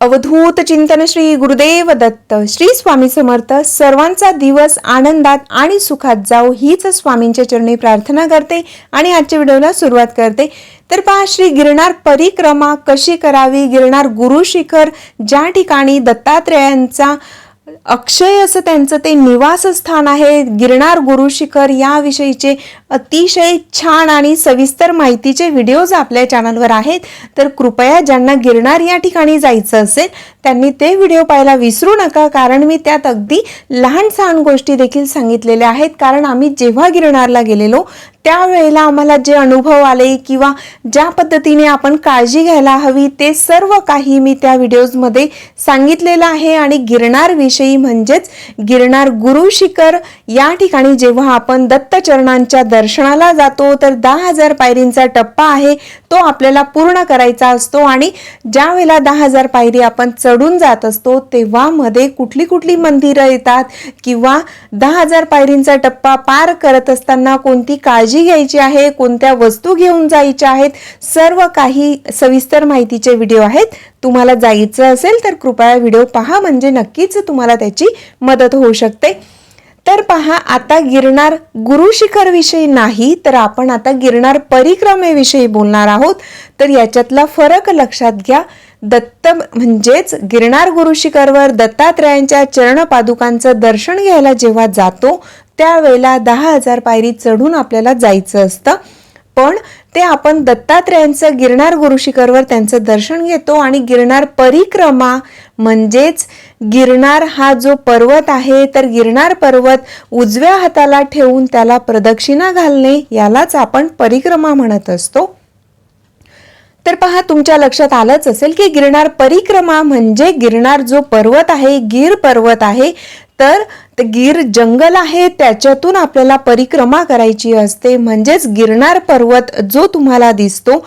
अवधूत चिंतन श्री गुरुदेव दत्त श्री स्वामी समर्थ सर्वांचा दिवस आनंदात आणि सुखात जाओ हीच स्वामींच्या चरणी प्रार्थना करते आणि आजच्या व्हिडिओला सुरुवात करते. तर पहा श्री गिरणार परिक्रमा कशी करावी? गिरणार गुरु शिखर ज्या ठिकाणी दत्तात्रेयांचा अक्षय असं त्यांचं ते निवासस्थान आहे. गिरनार गुरु शिखर याविषयीचे अतिशय छान आणि सविस्तर माहितीचे व्हिडिओज आपल्या चॅनलवर आहेत. तर कृपया ज्यांना गिरनार या ठिकाणी जायचं असेल त्यांनी ते व्हिडिओ पाहायला विसरू नका कारण मी त्यात अगदी लहान सहान गोष्टी देखील सांगितलेल्या आहेत. कारण आम्ही जेव्हा गिरनारला गेलेलो त्यावेळेला आम्हाला जे अनुभव आले किंवा ज्या पद्धतीने आपण काळजी घ्यायला हवी ते सर्व काही मी त्या व्हिडिओजमध्ये सांगितलेलं आहे. आणि गिरनार विषयी म्हणजेच गिरनार गुरु शिखर या ठिकाणी जेव्हा आपण दत्तचरणांच्या दर्शनाला जातो तर दहा हजार पायरींचा टप्पा आहे तो आपल्याला पूर्ण करायचा असतो. आणि ज्या वेळेला दहा हजार पायरी आपण चढून जात असतो तेव्हा मध्ये कुठली कुठली मंदिरं येतात किंवा दहा हजार पायरींचा टप्पा पार करत असताना कोणती काळजी घ्यायची आहे कोणत्या वस्तू घेऊन जायच्या आहेत सर्व काही सविस्तर माहितीचे व्हिडिओ आहेत. तुम्हाला जायचं असेल तर कृपया व्हिडिओ पहा म्हणजे नक्कीच तुम्हाला त्याची मदत होऊ शकते. तर पहा आता गिरणार गुरु शिखर विषयी नाही तर आपण आता गिरणार परिक्रमेविषयी बोलणार आहोत. तर याच्यातला फरक लक्षात घ्या. दत्त म्हणजेच गिरनार गुरु शिखरवर दत्तात्रयांच्या चरण पादुकांचं दर्शन घ्यायला जेव्हा जातो त्यावेळेला दहा हजार पायरी चढून आपल्याला जायचं असतं. पण ते आपण दत्तात्रयांचं गिरनार गुरु शिखरवर त्यांचं दर्शन घेतो आणि गिरनार परिक्रमा म्हणजेच गिरनार हा जो पर्वत आहे तर गिरनार पर्वत उजव्या हाताला ठेवून त्याला प्रदक्षिणा घालणे यालाच आपण परिक्रमा म्हणत असतो. तर पहा तुमच्या लक्षात आलंच असेल की गिरनार परिक्रमा म्हणजे गिरनार जो पर्वत आहे गिर पर्वत आहे तर गिर जंगल आहे त्याच्यातून आपल्याला परिक्रमा करायची असते. म्हणजेच गिरनार पर्वत जो तुम्हाला दिसतो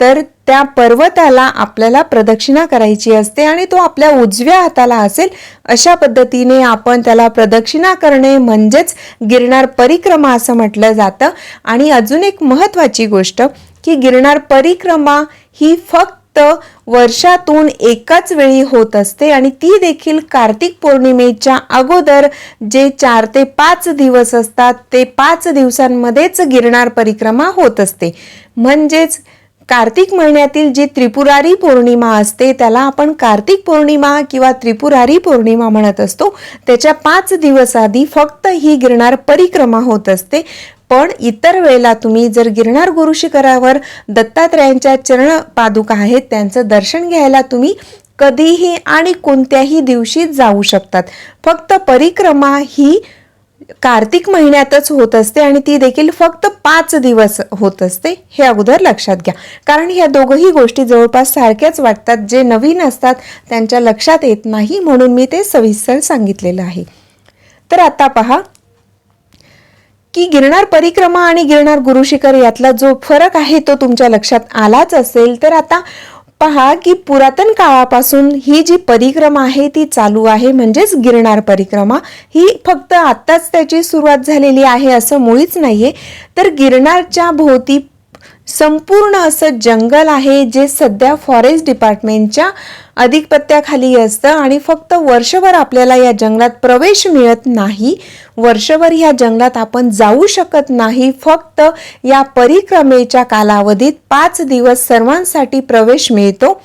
तर त्या पर्वताला आपल्याला प्रदक्षिणा करायची असते आणि तो आपल्या उजव्या हाताला असेल. अशा पद्धतीने आपण त्याला प्रदक्षिणा करणे म्हणजेच गिरनार परिक्रमा असं म्हटलं जातं. आणि अजून एक महत्त्वाची गोष्ट की गिरणार परिक्रमा ही फक्त वर्षातून एकाच वेळी होत असते आणि ती देखील कार्तिक पौर्णिमेच्या अगोदर जे चार ते पाच दिवस असतात ते पाच दिवसांमध्येच गिरणार परिक्रमा होत असते. म्हणजेच कार्तिक महिन्यातील जी त्रिपुरारी पौर्णिमा असते त्याला आपण कार्तिक पौर्णिमा किंवा त्रिपुरारी पौर्णिमा म्हणत असतो. त्याच्या पाच दिवस आधी फक्त ही गिरणार परिक्रमा होत असते. पण इतर वेळेला तुम्ही जर गिरणार गुरु शिखरावर दत्तात्रयांच्या चरण पादुका आहेत त्यांचं दर्शन घ्यायला तुम्ही कधीही आणि कोणत्याही दिवशी जाऊ शकतात. फक्त परिक्रमा ही कार्तिक महिन्यातच होत असते आणि ती देखील फक्त पाच दिवस होत असते हे अगोदर लक्षात घ्या. कारण ह्या दोघंही गोष्टी जवळपास सारख्याच वाटतात जे नवीन असतात त्यांच्या लक्षात येत नाही म्हणून मी ते सविस्तर सांगितलेलं आहे. तर आता पहा की गिरणार परिक्रमा आणि गिरणार गुरुशिखर यातला जो फरक आहे तो तुमच्या लक्षात आलाच असेल तर आता पहा की पुरातन काळापासून ही जी परिक्रमा आहे ती चालू आहे म्हणजेच गिरणार परिक्रमा ही फक्त आत्ताच त्याची सुरुवात झालेली आहे असं मुळीच नाहीये. तर गिरनारच्या भोवती संपूर्ण असं जंगल आहे जे सध्या फॉरेस्ट डिपार्टमेंटच्या अधिपत्याखाली असतं आणि फक्त वर्षभर आपल्याला या जंगलात प्रवेश मिळत नाही. वर्षभर ह्या जंगलात आपण जाऊ शकत नाही. फक्त या परिक्रमेच्या कालावधीत पाच दिवस सर्वांसाठी प्रवेश मिळतो.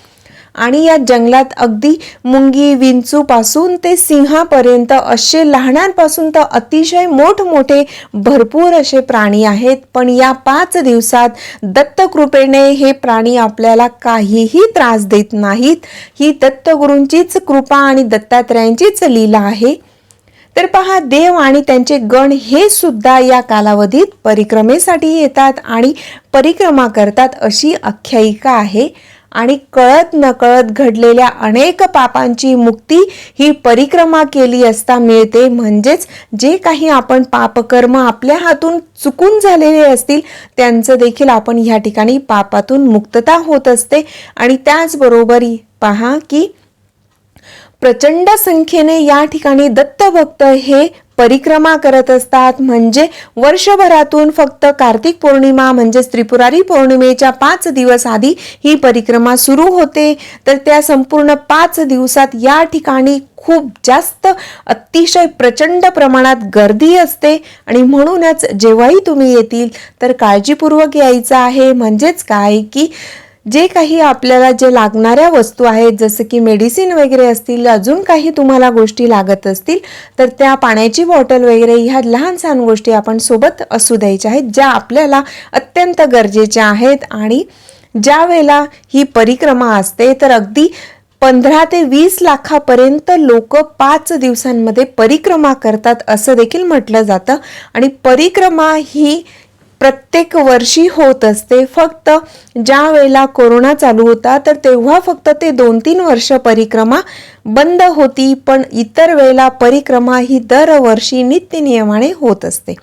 आणि या जंगलात अगदी मुंगी विंचूपासून ते सिंहापर्यंत असे लहानांपासून तर अतिशय मोठमोठे भरपूर असे प्राणी आहेत. पण या पाच दिवसात दत्तकृपेने हे प्राणी आपल्याला काहीही त्रास देत नाहीत. ही दत्तगुरूंचीच कृपा आणि दत्तात्रयांचीच लीला आहे. तर पहा देव आणि त्यांचे गण हे सुद्धा या कालावधीत परिक्रमेसाठी येतात आणि परिक्रमा करतात अशी आख्यायिका आहे. आणि कळत नकळत घडलेल्या अनेक पापांची मुक्ती ही परिक्रमा केली असता मिळते. म्हणजेच जे काही आपण पापकर्म आपल्या हातून चुकून झालेले असतील त्यांचं देखील आपण ह्या ठिकाणी पापातून मुक्तता होत असते. आणि त्याचबरोबर पहा की प्रचंड संख्येने या ठिकाणी दत्तभक्त हे परिक्रमा करत असतात. म्हणजे वर्षभरातून फक्त कार्तिक पौर्णिमा म्हणजेच त्रिपुरारी पौर्णिमेच्या पाच दिवस आधी ही परिक्रमा सुरू होते. तर त्या संपूर्ण पाच दिवसात या ठिकाणी खूप जास्त अतिशय प्रचंड प्रमाणात गर्दी असते. आणि म्हणूनच जेव्हाही तुम्ही येतील तर काळजीपूर्वक यायचं आहे. म्हणजेच काय की जे काही आपल्याला जे लागणाऱ्या वस्तू आहेत जसं की मेडिसिन वगैरे असतील अजून काही तुम्हाला गोष्टी लागत असतील तर त्या पाण्याची बॉटल वगैरे ह्या लहान सहान गोष्टी आपण सोबत असू द्यायच्या आहेत ज्या आपल्याला अत्यंत गरजेच्या आहेत. आणि ज्या वेळेला ही परिक्रमा असते तर अगदी पंधरा ते वीस लाखापर्यंत लोक पाच दिवसांमध्ये परिक्रमा करतात असं देखील म्हटलं जातं. आणि परिक्रमा ही प्रत्येक वर्षी होत असते. फक्त ज्या वेळेला कोरोना चालू होता तर तेव्हा फक्त ते दोन तीन वर्ष परिक्रमा बंद होती. पण इतर वेळेला परिक्रमा ही दरवर्षी नित्यनियमाने होत असते.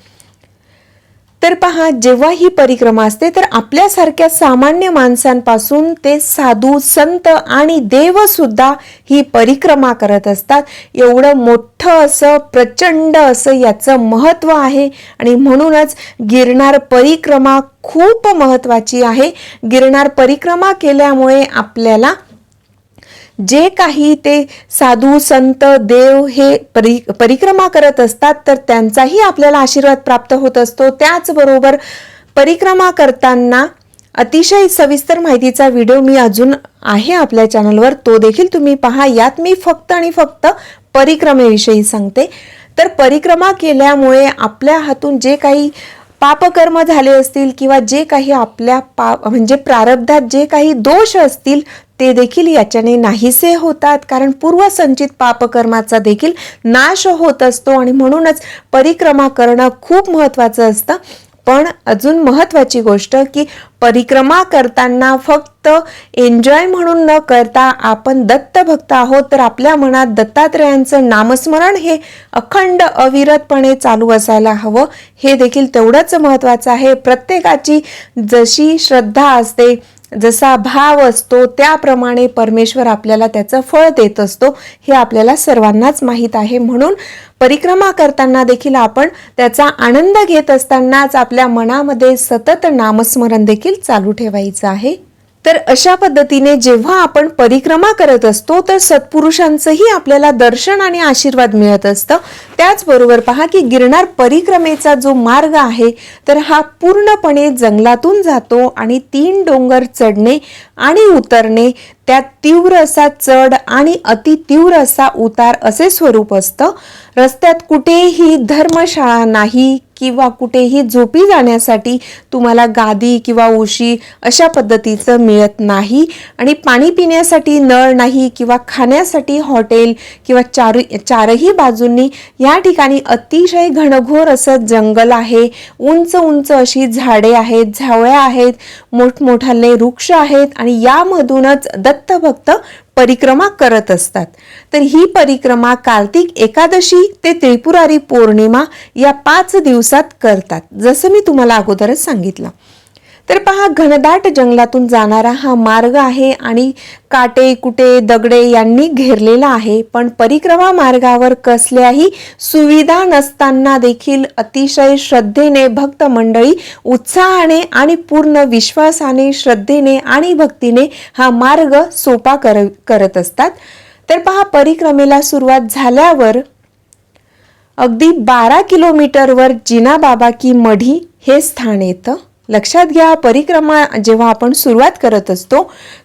तर पहा जेव्हा ही परिक्रमा असते तर आपल्यासारख्या सामान्य माणसांपासून ते साधू संत आणि देव सुद्धा ही परिक्रमा करत असतात. एवढं मोठं असं प्रचंड असं याचं महत्त्व आहे. आणि म्हणूनच गिरनार परिक्रमा खूप महत्त्वाची आहे. गिरनार परिक्रमा केल्यामुळे आपल्याला जे काही ते साधू संत देव हे परि परिक्रमा करत असतात तर त्यांचाही आपल्याला आशीर्वाद प्राप्त होत असतो. त्याचबरोबर परिक्रमा करताना अतिशय सविस्तर माहितीचा व्हिडिओ मी अजून आहे आपल्या चॅनलवर. तो देखील तुम्ही पहा. यात मी फक्त आणि फक्त परिक्रमेविषयी सांगते. तर परिक्रमा केल्यामुळे आपल्या हातून जे काही पापकर्म झाले असतील किंवा जे काही आपल्या पा म्हणजे प्रारब्धात जे काही दोष असतील ते देखील याच्याने नाहीसे होतात. कारण पूर्वसंचित पापकर्माचा देखील नाश होत असतो आणि म्हणूनच परिक्रमा करणं खूप महत्त्वाचं असतं. पण अजून महत्त्वाची गोष्ट की परिक्रमा करताना फक्त एन्जॉय म्हणून न करता आपण दत्तभक्त आहोत तर आपल्या मनात दत्तात्रेयांचं नामस्मरण हे अखंड अविरतपणे चालू असायला हवं. हे देखील तेवढंच महत्त्वाचं आहे. प्रत्येकाची जशी श्रद्धा असते जसा भाव असतो त्याप्रमाणे परमेश्वर आपल्याला त्याचं फळ देत असतो हे आपल्याला सर्वांनाच माहीत आहे. म्हणून परिक्रमा करताना देखील आपण त्याचा आनंद घेत असतानाच आपल्या मनामध्ये सतत नामस्मरण देखील चालू ठेवायचं आहे. तर अशा पद्धतीने जेव्हा आपण परिक्रमा करत असतो तर सत्पुरुषांचंही आपल्याला दर्शन आणि आशीर्वाद मिळत असतं. त्याचबरोबर पहा की गिरणार परिक्रमेचा जो मार्ग आहे तर हा पूर्णपणे जंगलातून जातो आणि तीन डोंगर चढणे आणि उतरणे त्यात तीव्र असा चढ आणि अति तीव्र असा उतार असे स्वरूप असतं. रस्त्यात कुठेही धर्मशाळा नाही किंवा कुठेही झोपी जाण्यासाठी तुम्हाला गादी किंवा उशी अशा पद्धतीचं मिळत नाही. आणि पाणी पिण्यासाठी नळ नाही किंवा खाण्यासाठी हॉटेल किंवा चार चारही बाजूंनी या ठिकाणी अतिशय घनघोर असं जंगल आहे. उंच उंच अशी झाडे आहेत झावळ्या आहेत मोठमोठाले वृक्ष आहेत आणि यामधूनच दत्तभक्त परिक्रमा करत असतात. तर ही परिक्रमा कार्तिक एकादशी ते त्रिपुरारी पौर्णिमा या पाच दिवसात करतात. जसं मी तुम्हाला अगोदरच सांगितलं. तर पहा घनदाट जंगलातून जाणारा हा मार्ग आहे आणि काटे कुटे दगडे यांनी घेरलेला आहे. पण परिक्रमा मार्गावर कसल्याही सुविधा नसताना देखील अतिशय श्रद्धेने भक्त मंडळी उत्साहाने आणि पूर्ण विश्वासाने श्रद्धेने आणि भक्तीने हा मार्ग सोपा कर करत असतात. तर पहा परिक्रमेला सुरुवात झाल्यावर अगदी बारा किलोमीटरवर जिनाबाबा की मढी हे स्थान येतं. लक्षात घ्या परिक्रमा जेव्हा आपण सुरुवात करत असतो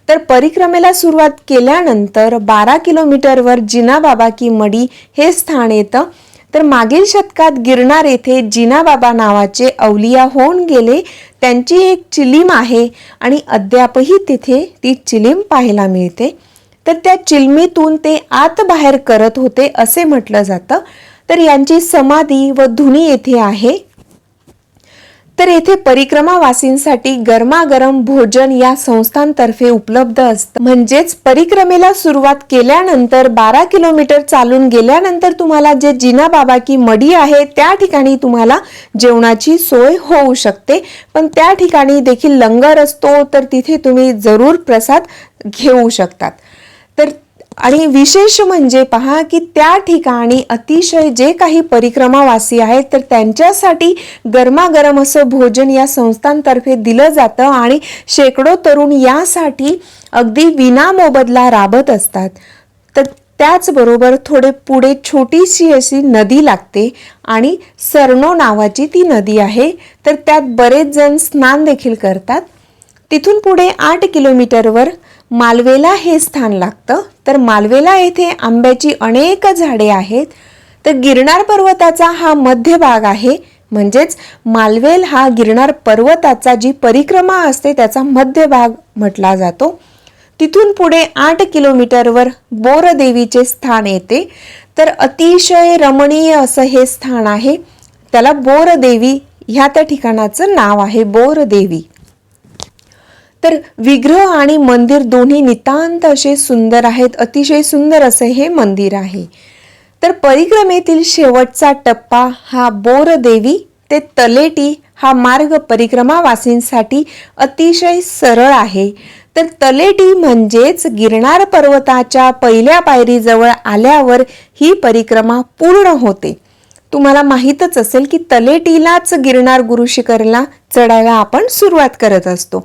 तर परिक्रमेला सुरुवात केल्यानंतर बारा किलोमीटरवर जिनाबाबा की मडी हे स्थान येतं. तर मागील शतकात गिरणार येथे जिनाबाबा नावाचे अवलिया होऊन गेले. त्यांची एक चिलीम आहे आणि अद्यापही तिथे ती चिलीम पाहायला मिळते. तर त्या चिलमीतून ते आत बाहेर करत होते असे म्हटलं जातं. तर यांची समाधी व धुनी येथे आहे. तर येथे परिक्रमावासींसाठी गरमागरम भोजन या संस्थांतर्फे उपलब्ध असतं. म्हणजेच परिक्रमेला सुरुवात केल्यानंतर बारा किलोमीटर चालून गेल्यानंतर तुम्हाला जे जिनाबाबा की मडी आहे त्या ठिकाणी तुम्हाला जेवणाची सोय होऊ शकते. पण त्या ठिकाणी देखील लंगर असतो तर तिथे तुम्ही जरूर प्रसाद घेऊ शकतात. आणि विशेष म्हणजे पहा की त्या ठिकाणी अतिशय जे काही परिक्रमावासी आहेत तर त्यांच्यासाठी गरमागरम असं भोजन या संस्थांतर्फे दिलं जातं आणि शेकडो तरुण यासाठी अगदी विनामोबदला राबत असतात. तर त्याचबरोबर थोडे पुढे छोटीशी अशी नदी लागते आणि सरनो नावाची ती नदी आहे तर त्यात बरेच जण स्नान देखील करतात. तिथून पुढे आठ किलोमीटरवर मालवेला हे स्थान लागतं. तर मालवेला येथे आंब्याची अनेक झाडे आहेत. तर गिरनार पर्वताचा हा मध्य भाग आहे. म्हणजेच मालवेल हा गिरनार पर्वताचा जी परिक्रमा असते त्याचा मध्य भाग म्हटला जातो. तिथून पुढे आठ किलोमीटरवर बोरदेवीचे स्थान येते. तर अतिशय रमणीय असं हे स्थान आहे. त्याला बोरदेवी ह्या त्या ठिकाणाचं नाव आहे बोरदेवी. तर विग्रह आणि मंदिर दोन्ही नितांत असे सुंदर आहेत अतिशय सुंदर असे हे मंदिर आहे. तर परिक्रमेतील शेवटचा टप्पा हा बोरदेवी ते तलेटी हा मार्ग परिक्रमावासींसाठी अतिशय सरळ आहे. तर तलेटी म्हणजेच गिरनार पर्वताच्या पहिल्या पायरीजवळ आल्यावर ही परिक्रमा पूर्ण होते. तुम्हाला माहीतच असेल की तलेटीलाच गिरनार गुरुशिखरला चढायला आपण सुरुवात करत असतो.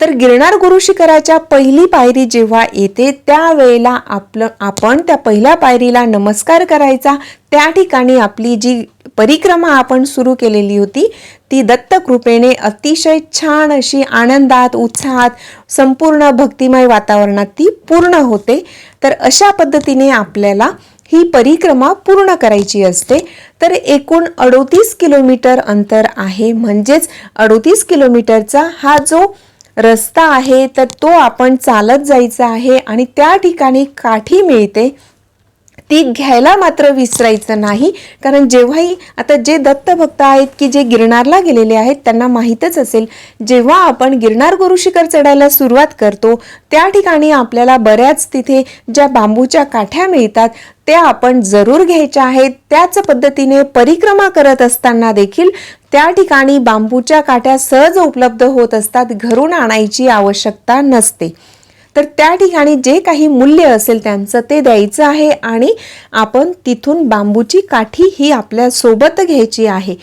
तर गिरणार गुरु शिखराच्या पहिली पायरी जेव्हा येते त्यावेळेला आपलं आपण त्या पहिल्या पायरीला नमस्कार करायचा. त्या ठिकाणी आपली जी परिक्रमा आपण सुरू केलेली होती ती दत्तकृपेने अतिशय छान अशी आनंदात उत्साहात संपूर्ण भक्तिमय वातावरणात ती पूर्ण होते. तर अशा पद्धतीने आपल्याला ही परिक्रमा पूर्ण करायची असते. तर एकूण अडोतीस किलोमीटर अंतर आहे. म्हणजेच अडोतीस किलोमीटरचा हा जो रस्ता आहे तर तो आपण चालत जायचा आहे आणि त्या ठिकाणी काठी मिळते. ती घ्यायला मात्र विसरायचं नाही. कारण जेव्हाही आता जे दत्तभक्त आहेत की जे गिरनारला गेलेले आहेत त्यांना माहीतच असेल जेव्हा आपण गिरनार गुरु शिखर चढायला सुरुवात करतो त्या ठिकाणी आपल्याला बऱ्याच तिथे ज्या बांबूच्या काठ्या मिळतात त्या आपण जरूर घ्यायच्या आहेत. त्याच पद्धतीने परिक्रमा करत असताना देखील त्या ठिकाणी बांबूच्या काठ्या सहज उपलब्ध होत असतात घरून आणायची आवश्यकता नसते. तर त्या ठिकाणी जे काही मूल्य असेल त्यांचं ते द्यायचं आहे आणि आपण तिथून बांबूची काठी ही आपल्यासोबत घ्यायची आहे.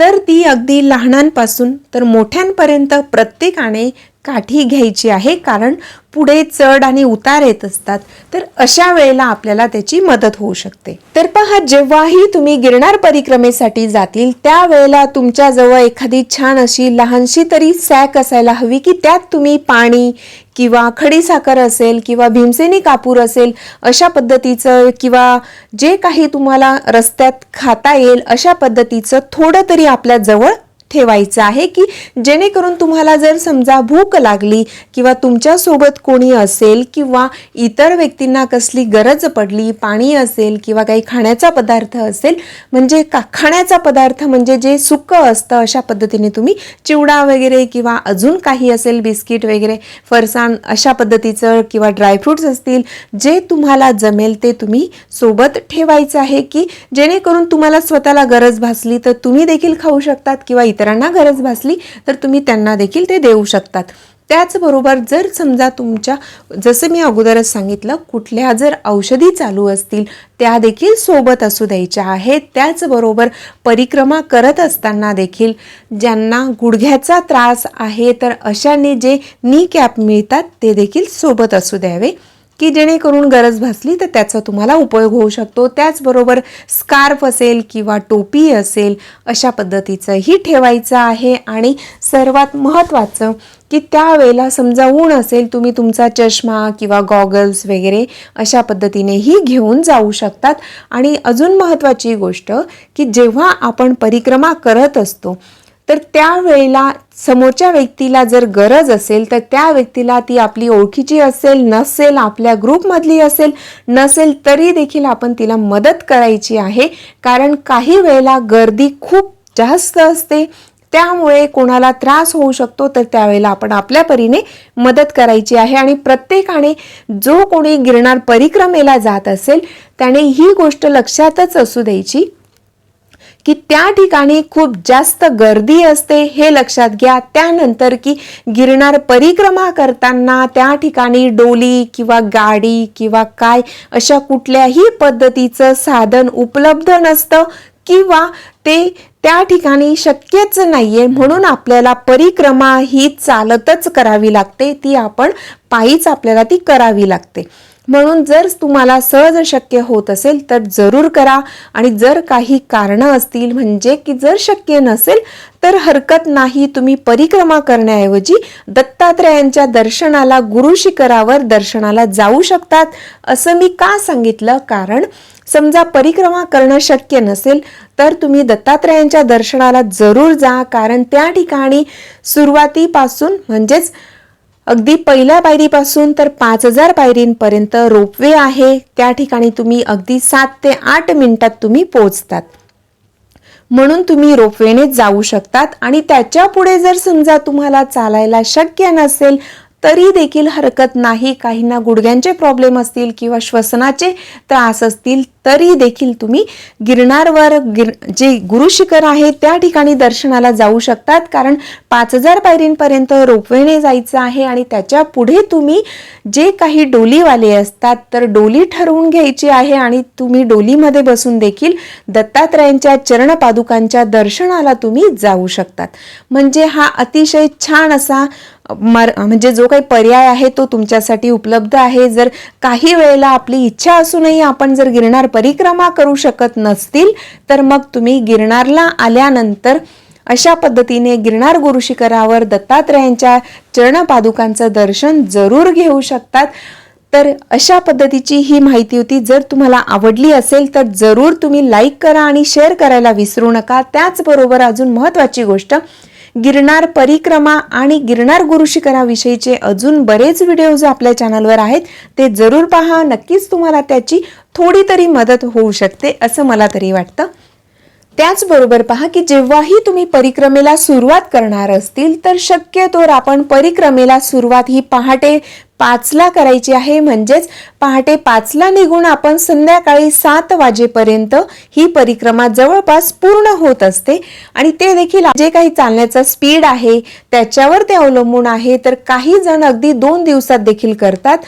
तर ती अगदी लहानांपासून तर मोठ्यांपर्यंत प्रत्येकाने काठी घ्यायची आहे कारण पुढे चढ आणि उतार येत असतात. तर अशा वेळेला आपल्याला त्याची मदत होऊ शकते. तर पहा जेव्हाही तुम्ही गिरणार परिक्रमेसाठी जातील त्यावेळेला तुमच्याजवळ एखादी छान अशी लहानशी तरी सॅक असायला हवी की त्यात तुम्ही पाणी किंवा खडीसाखर असेल किंवा भीमसेनी कापूर असेल अशा पद्धतीचं किंवा जे काही तुम्हाला रस्त्यात खाता येईल अशा पद्धतीचं थोडं तरी आपल्या जवळ ठेवायचं आहे की जेणेकरून तुम्हाला जर समजा भूक लागली किंवा तुमच्यासोबत कोणी असेल किंवा इतर व्यक्तींना कसली गरज पडली पाणी असेल किंवा काही खाण्याचा पदार्थ असेल म्हणजे का खाण्याचा पदार्थ म्हणजे जे सुकं असतं अशा पद्धतीने तुम्ही चिवडा वगैरे किंवा अजून काही असेल बिस्किट वगैरे फरसाण अशा पद्धतीचं किंवा ड्रायफ्रुट्स असतील जे तुम्हाला जमेल ते तुम्ही सोबत ठेवायचं आहे की जेणेकरून तुम्हाला स्वतःला गरज भासली तर तुम्ही देखील खाऊ शकतात किंवा इतर इतरांना गरज भासली तर तुम्ही त्यांना देखील ते देऊ शकतात. त्याचबरोबर जर समजा तुमच्या जसं मी अगोदरच सांगितलं कुठल्या जर औषधी चालू असतील त्या देखील सोबत असू द्यायच्या आहेत. त्याचबरोबर परिक्रमा करत असताना देखील ज्यांना गुडघ्याचा त्रास आहे तर अशाने जे नी कॅप मिळतात ते देखील सोबत असू द्यावे. की जेणेकरून गरज भासली तर त्याचा तुम्हाला उपयोग होऊ शकतो. त्याचबरोबर स्कार्फ असेल किंवा टोपी असेल अशा पद्धतीचंही ठेवायचं आहे. आणि सर्वात महत्त्वाचं की त्यावेळेला समजा ऊन असेल तुम्ही तुमचा चष्मा किंवा गॉगल्स वगैरे अशा पद्धतीनेही घेऊन जाऊ शकतात. आणि अजून महत्त्वाची गोष्ट की जेव्हा आपण परिक्रमा करत असतो तर त्यावेळेला समोरच्या व्यक्तीला जर गरज असेल तर त्या व्यक्तीला ती आपली ओळखीची असेल नसेल आपल्या ग्रुपमधली असेल नसेल तरी देखील आपण तिला मदत करायची आहे. कारण काही वेळेला गर्दी खूप जास्त असते. त्यामुळे कोणाला त्रास होऊ शकतो तर त्यावेळेला आपण आपल्या परीने मदत करायची आहे. आणि प्रत्येकाने जो कोणी गिरणार परिक्रमेला जात असेल त्याने ही गोष्ट लक्षातच असू द्यायची. की त्या ठिकाणी खूप जास्त गर्दी असते हे लक्षात घ्या. त्यानंतर की गिरणार परिक्रमा करताना त्या ठिकाणी डोली किंवा गाडी किंवा काय अशा कुठल्याही पद्धतीचं साधन उपलब्ध नसतं किंवा ते त्या ठिकाणी शक्यच नाहीये म्हणून आपल्याला परिक्रमा ही चालतच करावी लागते. ती आपण पायीच आपल्याला ती करावी लागते. म्हणून जर तुम्हाला सहज शक्य होत असेल तर जरूर करा. आणि जर काही कारणं असतील म्हणजे की जर शक्य नसेल तर हरकत नाही तुम्ही परिक्रमा करण्याऐवजी दत्तात्रयांच्या दर्शनाला गुरु शिखरावर दर्शनाला जाऊ शकतात. असं मी का सांगितलं? कारण समजा परिक्रमा करणं शक्य नसेल तर तुम्ही दत्तात्रयांच्या दर्शनाला जरूर जा. कारण त्या ठिकाणी सुरुवातीपासून म्हणजेच अगदी पहिल्या पायरीपासून तर पाच हजार पायरींपर्यंत रोपवे आहे. त्या ठिकाणी तुम्ही अगदी सात ते आठ मिनिटात तुम्ही पोहोचतात. म्हणून तुम्ही रोपवेने जाऊ शकतात आणि त्याच्या पुढे जर समजा तुम्हाला चालायला शक्य नसेल तरी देखील हरकत नाही. काहींना गुडघ्यांचे प्रॉब्लेम असतील किंवा श्वसनाचे त्रास असतील तरी देखील तुम्ही गिरणारवर गिर जे गुरु शिखर आहे त्या ठिकाणी दर्शनाला जाऊ शकतात. कारण पाच हजार पायरींपर्यंत रोपवेने जायचं आहे आणि त्याच्या पुढे तुम्ही जे काही डोलीवाले असतात तर डोली ठरवून घ्यायची आहे आणि तुम्ही डोलीमध्ये बसून देखील दत्तात्रयांच्या चरणपादुकांच्या दर्शनाला तुम्ही जाऊ शकतात. म्हणजे हा अतिशय छान असा मर म्हणजे जो काही पर्याय आहे तो तुमच्यासाठी उपलब्ध आहे. जर काही वेळेला आपली इच्छा असूनही आपण जर गिरणार परिक्रमा करू शकत नसतील तर मग तुम्ही गिरणारला आल्यानंतर अशा पद्धतीने गिरनार गुरु शिखरावर दत्तात्रयांच्या चरणपादुकांचं दर्शन जरूर घेऊ शकतात. तर अशा पद्धतीची ही माहिती होती. जर तुम्हाला आवडली असेल तर जरूर तुम्ही लाईक करा आणि शेअर करायला विसरू नका. त्याचबरोबर अजून महत्त्वाची गोष्ट गिरणार परिक्रमा आणि गिरणार गुरुशिखराविषयीचे अजून बरेच व्हिडिओज आपल्या चॅनलवर आहेत. ते जरूर पहा. नक्कीच तुम्हाला त्याची थोडी तरी मदत होऊ शकते असं मला तरी वाटतं. त्याचबरोबर पहा की जेव्हाही तुम्ही परिक्रमेला सुरुवात करणार असतील तर शक्यतो आपण परिक्रमेला सुरुवात ही पहाटे पाचला करायची आहे. म्हणजेच पहाटे पाचला निघून आपण संध्याकाळी सात वाजेपर्यंत ही परिक्रमा जवळपास पूर्ण होत असते. आणि ते देखील जे काही चालण्याचा स्पीड आहे त्याच्यावर ते अवलंबून आहे. तर काही जण अगदी दोन दिवसात देखील करतात.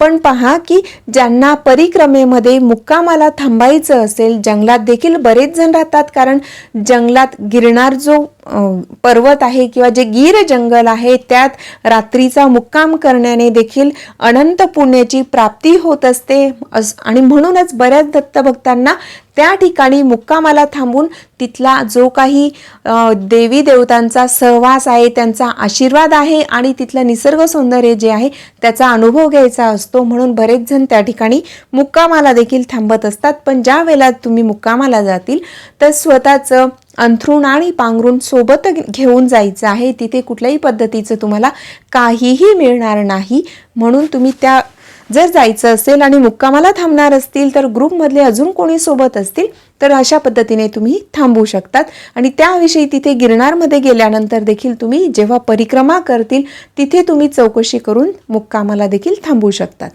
पण पहा की ज्यांना परिक्रमेमध्ये मुक्कामाला थांबायचं असेल जंगलात देखील बरेच जण राहतात. कारण जंगलात गिरणार जो पर्वत आहे किंवा जे गीर जंगल आहे त्यात रात्रीचा मुक्काम करण्याने देखील अनंत पुण्याची प्राप्ती होत असते. आणि म्हणूनच बऱ्याच दत्तभक्तांना त्या ठिकाणी मुक्कामाला थांबून तिथला जो काही देवी देवतांचा सहवास आहे त्यांचा आशीर्वाद आहे आणि तिथलं निसर्ग सौंदर्य जे आहे त्याचा अनुभव घ्यायचा असतो. म्हणून बरेच जण त्या ठिकाणी मुक्कामाला देखील थांबत असतात. पण ज्या वेळेला तुम्ही मुक्कामाला जातील तर स्वतःचं अंथरूण आणि पांघरूण सोबत घेऊन जायचं आहे. तिथे कुठल्याही पद्धतीचं तुम्हाला काहीही मिळणार नाही. म्हणून तुम्ही त्या जर जायचं असेल आणि मुक्कामाला थांबणार असतील तर ग्रुपमधले अजून कोणी सोबत असतील तर अशा पद्धतीने तुम्ही थांबू शकतात. आणि त्याविषयी तिथे गिरणारमध्ये गेल्यानंतर देखील तुम्ही जेव्हा परिक्रमा करतील तिथे तुम्ही चौकशी करून मुक्कामाला देखील थांबू शकतात.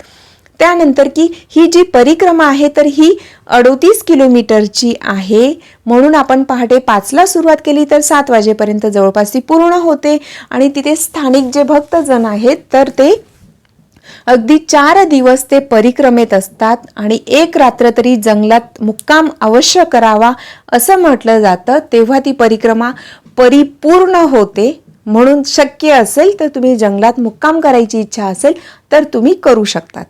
त्यानंतर की ही जी परिक्रमा आहे तर ही अडोतीस किलोमीटरची आहे. म्हणून आपण पहाटे पाचला सुरुवात केली तर सात वाजेपर्यंत जवळपास ती पूर्ण होते. आणि तिथे स्थानिक जे भक्तजण आहेत तर ते अगदी चार दिवस ते परिक्रमेत असतात आणि एक रात्र तरी जंगलात मुक्काम अवश्य करावा असं म्हटलं जातं. तेव्हा ती परिक्रमा परिपूर्ण होते. म्हणून शक्य असेल तर तुम्ही जंगलात मुक्काम करायची इच्छा असेल तर तुम्ही करू शकतात.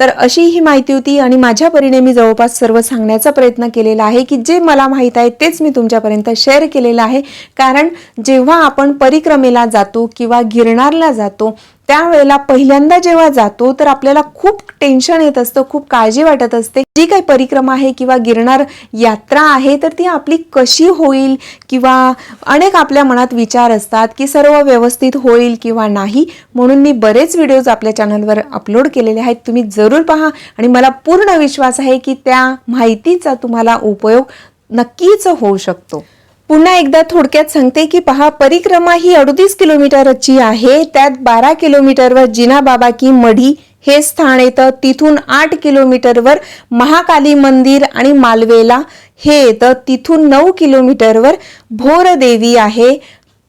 तर अशी ही माहिती होती आणि माझ्या परीने मी जवळपास सर्व सांगण्याचा प्रयत्न केलेला आहे की जे मला माहीत आहे तेच मी तुमच्यापर्यंत शेअर केलेलं आहे. कारण जेव्हा आपण परिक्रमेला जातो किंवा गिरणारला जातो त्यावेळेला पहिल्यांदा जेव्हा जातो तर आपल्याला खूप टेन्शन येत असतं खूप काळजी वाटत असते. जी काही परिक्रमा आहे किंवा गिरणार यात्रा आहे तर ती आपली कशी होईल किंवा अनेक आपल्या मनात विचार असतात की सर्व व्यवस्थित होईल किंवा नाही म्हणून मी बरेच व्हिडिओज आपल्या चॅनलवर अपलोड केलेले आहेत. तुम्ही जरूर पहा आणि मला पूर्ण विश्वास आहे की त्या माहितीचा तुम्हाला उपयोग नक्कीच होऊ शकतो. पुन्हा एकदा थोडक्यात सांगते की पहा परिक्रमा ही अडतीस किलोमीटरची आहे. त्यात बारा किलोमीटरवर जिनाबाबा की मढी हे स्थान येतं. तिथून आठ किलोमीटरवर महाकाली मंदिर आणि मालवेला हे येतं. तिथून नऊ किलोमीटरवर भोरदेवी आहे.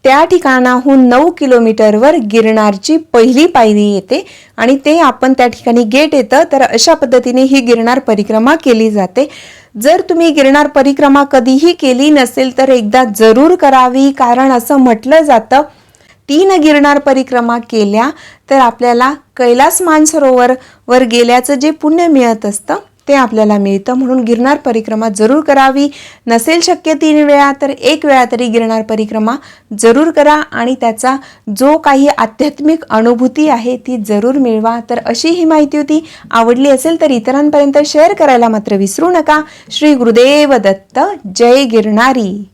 त्या ठिकाणाहून नऊ किलोमीटरवर गिरणारची पहिली पायरी येते आणि ते आपण त्या ठिकाणी गेट येतं. तर अशा पद्धतीने ही गिरणार परिक्रमा केली जाते. जर तुम्ही गिरणार परिक्रमा कधीही केली नसेल तर एकदा जरूर करावी कारण असं म्हटलं जातं तीन गिरणार परिक्रमा केल्या तर आपल्याला कैलास मानसरोवर वर गेल्याचं जे पुण्य मिळत असतं ते आपल्याला मिळतं म्हणून गिरणार परिक्रमा जरूर करावी. नसेल शक्य तीन वेळा तर एक वेळा तरी गिरणार परिक्रमा जरूर करा आणि त्याचा जो काही आध्यात्मिक अनुभूती आहे ती जरूर मिळवा. तर अशी ही माहिती होती. आवडली असेल तर इतरांपर्यंत शेअर करायला मात्र विसरू नका. श्री गुरुदेव दत्त जय गिरणारी